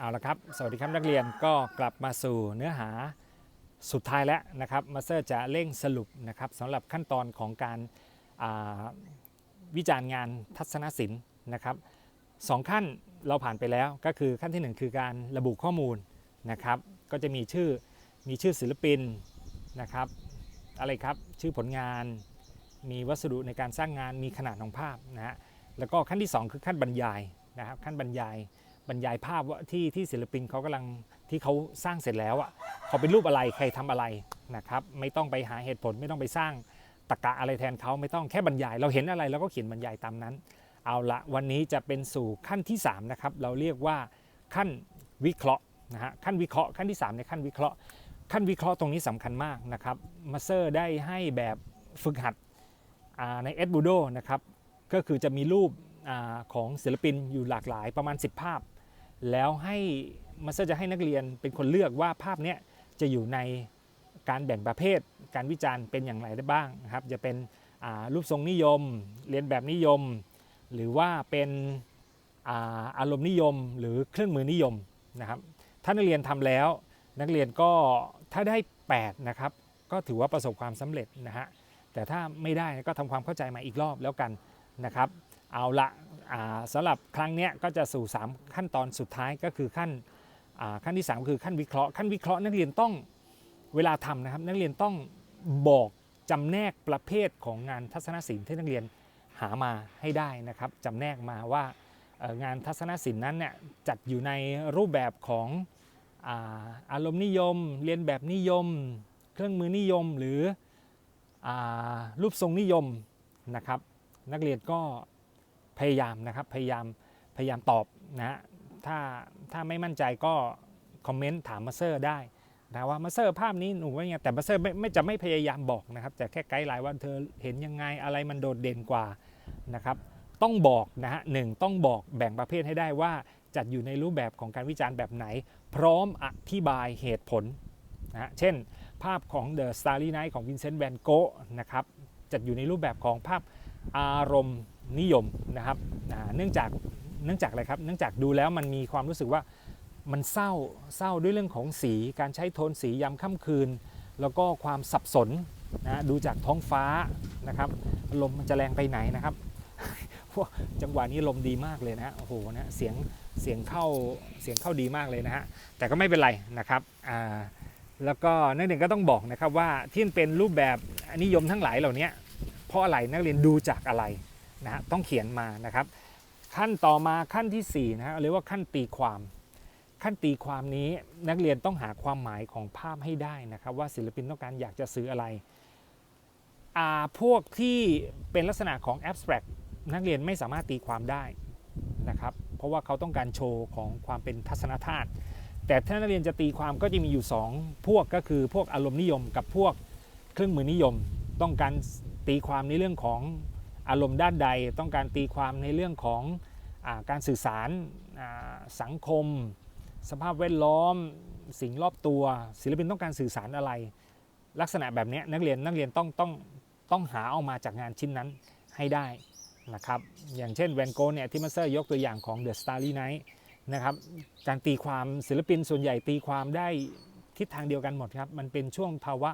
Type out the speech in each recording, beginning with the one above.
เอาละครับ สวัสดีครับนักเรียนก็กลับมาสู่เนื้อหาสุดท้ายแล้วนะครับมาสเตอร์จะเร่งสรุปนะครับสำหรับขั้นตอนของการาวิจารณ์งานทัศนศิลป์นะครับสองขั้นเราผ่านไปแล้วก็คือขั้นที่หนึ่งคือการระบุข้อมูลนะครับ ก็จะมีชื่อมีชื่อศิลปินนะครับ อะไรครับชื่อผลงาน มีวัสดุในการสร้างงานมีขนาดของภาพนะฮะแล้วก็ขั้นที่สองคือขั้นบรรยายนะครับขั้นบรรยาย บรรยายภาพว่าที่ที่ศิลปินเขากำลังที่เขาสร้างเสร็จแล้วอะเขาเป็นรูปอะไรใครทำอะไรนะครับไม่ต้องไปหาเหตุผลไม่ต้องไปสร้างตรกะอะไรแทนเขาไม่ต้องแค่บรรยาย เราเห็นอะไรเราก็เขียนบรรยายตามนั้น เอาละวันนี้จะเป็นสู่ขั้นที่3นะครับเราเรียกว่าขั้นวิเคราะห์นะฮะขั้นวิเคราะห์ขั้นที่ 3 ในขั้นวิเคราะห์ ขั้นวิเคราะห์ตรงนี้สำคัญมากนะครับมาเตอร์ได้ให้แบบฝึกหัดอ่าใน e d b u d o นะครับก็คือจะมีรูป อของศิลปินอยู่หลากหลายประมาณ 10 ภาพ แล้วให้มาสเตอร์จะให้นักเรียนเป็นคนเลือกว่าภาพเนี้ยจะอยู่ในการแบ่งประเภท การวิจารณ์เป็นอย่างไรได้บ้างนะครับ จะเป็นรูปทรงนิยม เรียนแบบนิยม หรือว่าเป็นอาอารมณ์นิยมหรือเครื่องมือนิยมนะครับ ถ้านักเรียนทำแล้ว นักเรียนก็ถ้าได้ 8 นะครับ ก็ถือว่าประสบความสำเร็จนะฮะแต่ถ้าไม่ได้ก็ทำความเข้าใจมาอีกรอบแล้วกันนะครับ เอาละาสำหรับครั้งนี้ก็จะสู่ 3 ขั้นตอนสุดท้ายก็คือขั้นขั้นที่ 3 คือขั้นวิเคราะห์ขั้นวิเคราะห์นักเรียนต้องเวลาทำนะครับนักเรียนต้องบอกจำแนกประเภทของงานทัศนศิลป์ที่นักเรียนหามาให้ได้นะครับจำแนกมาว่างานทัศนศิลป์นั้นเนี่ยจัดอยู่ในรูปแบบของอาอารมณ์นิยม เรียนแบบนิยม เครื่องมือนิยมหรืออรูปทรงนิยมนะครับ นักเรียนก็ พยายามนะครับพยายามพยายามตอบนะฮะถ้าถ้าไม่มั่นใจก็คอมเมนต์ถามมาเซอร์ได้นะว่ามาเซอร์ภาพนี้หนูว่าไงแต่มาเซอร์ไม่ไม่จะไม่พยายามบอกนะครับแต่แค่ไกด์ไลน์ว่าเธอเห็นยังไงอะไรมันโดดเด่นกว่านะครับต้องบอกนะฮะหนึ่งต้องบอกแบ่งประเภทให้ได้ว่าจัดอยู่ในรูปแบบของการวิจารณ์แบบไหน พร้อมอธิบายเหตุผลนะเช่น ภาพของ The Starry Night ของ Vincent van Gogh นะครับจัดอยู่ในรูปแบบของภาพอารมณ์ นิยมนะครับเนื่องจากเนื่องจากอะไรครับ เนื่องจากดูแล้วมันมีความรู้สึกว่ามันเศร้าเศร้าด้วยเรื่องของสีการใช้โทนสียามค่ำคืน แล้วก็ความสับสนนะดูจากท้องฟ้านะครับลมมันจะแรงไปไหนนะครับจังหวะนี้ลมดีมากเลยนะฮะโอ้โหนะเสียงเสียงเข้าเสียงเข้าดีมากเลยนะฮะแต่ก็ไม่เป็นไรนะครับอ่าแล้วก็นักเรียนก็ต้องบอกนะครับว่าที่เป็นรูปแบบนิยมทั้งหลายเหล่านี้เพราะอะไรนักเรียนดูจากอะไร นะฮะต้องเขียนมานะครับ ขั้นต่อมาขั้นที่4นะฮะเรียกว่าขั้นตีความ ขั้นตีความนี้นักเรียนต้องหาความหมายของภาพให้ได้นะครับ ว่าศิลปินต้องการอยากจะสื่ออะไรอ่าพวกที่เป็นลักษณะของ abstract นักเรียนไม่สามารถตีความได้นะครับ เพราะว่าเขาต้องการโชว์ของความเป็นทัศนธาตุแต่ถ้านักเรียนจะตีความก็จะมีอยู่ 2 พวกก็คือพวกอารมณ์นิยมกับพวกเครื่องมือนิยม ต้องการตีความในเรื่องของ อารมณ์ด้านใดต้องการตีความในเรื่องของอการสื่อสารสังคม สภาพแวดล้อม สิ่งรอบตัว ศิลปินต้องการสื่อสารอะไร ลักษณะแบบนี้นักเรียนนักเรียนต้องต้องต้องหาเอามาจากงานชิ้นนั้นให้ได้นะครับอย่างเช่นแวนโกเนี่ยที่มาสเตอร์ยกตัวอย่างของ The Starry Night นะครับการตีความศิลปินส่วนใหญ่ตีความได้ทิศทางเดียวกันหมดครับ มันเป็นช่วงภาวะ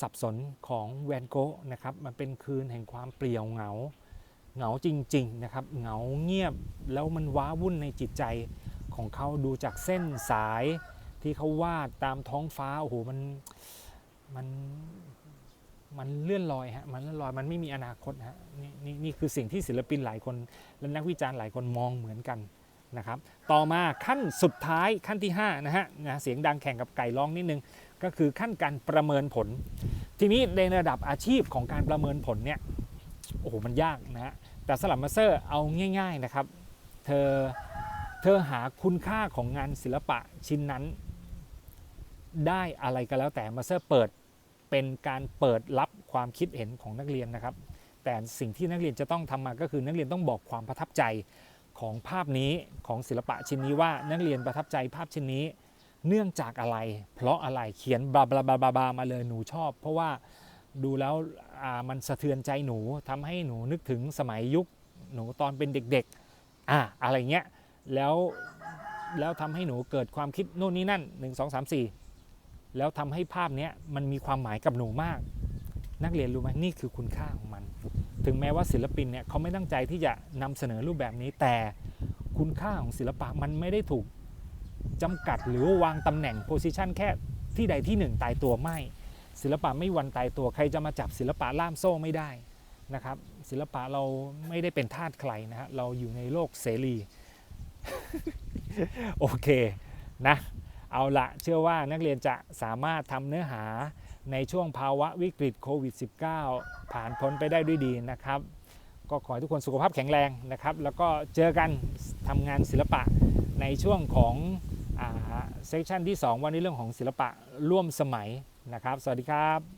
สับสนของแวนโกนะครับมันเป็นคืนแห่งความเปลี่ยวเหงา เหงาจริงๆนะครับเหงาเงียบแล้วมันว้าวุ่นในจิตใจของเขาดูจากเส้นสายที่เขาวาดตามท้องฟ้าโอ้โหมันมันมันเลื่อนลอยฮะมันเลื่อนลอยมันไม่มีอนาคตฮะนี่นี่นี่คือสิ่งที่ศิลปินหลายคน และนักวิจารณ์หลายคนมองเหมือนกันนะครับ ต่อมาขั้นสุดท้ายขั้นที่5นะฮะนะเสียงดังแข่งกับไก่ร้องนิดนึง ก็คือขั้นการประเมินผล ทีนี้ในระดับอาชีพของการประเมินผลเนี่ยโอ้โหมันยากนะฮะแต่สลับมาเซอร์เอาง่าย ๆนะครับ เธอเธอหาคุณค่าของงานศิลปะชิ้นนั้น ได้อะไรก็แล้วแต่มาเซอร์เปิดเป็นการเปิดรับความคิดเห็นของนักเรียนนะครับ แต่สิ่งที่นักเรียนจะต้องทำมาก็คือนักเรียนต้องบอกความประทับใจของภาพนี้ของศิลปะชิ้นนี้ว่านักเรียนประทับใจภาพชิ้นนี้ เนื่องจากอะไร เพราะอะไรเขียนบลาบลาบลาบลาบลามาเลยหนูชอบ เพราะว่าดูแล้วมันสะเทือนใจหนูทำให้หนูนึกถึงสมัยยุคหนูตอนเป็นเด็กๆอะอะไรเงี้ยแล้วแล้วทำให้หนูเกิดความคิดโน่นนี่นั่น1 2 3 4 แล้วทำให้ภาพเนี้ยมันมีความหมายกับหนูมาก นักเรียนรู้ไหมนี่คือคุณค่าของมัน ถึงแม้ว่าศิลปินเนี่ยเขาไม่ตั้งใจที่จะนำเสนอรูปแบบนี้แต่คุณค่าของศิลปะมันไม่ได้ถูก จำกัดหรือวาวางตำแหน่งโพสิชันแค่ที่ใดที่หนึ่งตายตัวไม่ ศิลปะไม่วันตายตัวใครจะมาจับศิลปะล่ามโซ่ไม่ได้นะครับ ศิลปะเราไม่ได้เป็นทาสใครนะฮะเราอยู่ในโลกเสรี โอเคนะเอาละเชื่อว่านักเรียนจะสามารถทำเนื้อหาในช่วงภาวะวิกฤตโควิด -19 ผ่านพ้นไปได้ด้วยดีนะครับ ก็ขอให้ทุกคนสุขภาพแข็งแรงนะครับ แล้วก็เจอกันทำงานศิลปะในช่วงของ เซสชันที่ 2 วันนี้เรื่องของศิลปะร่วมสมัยนะครับ สวัสดีครับ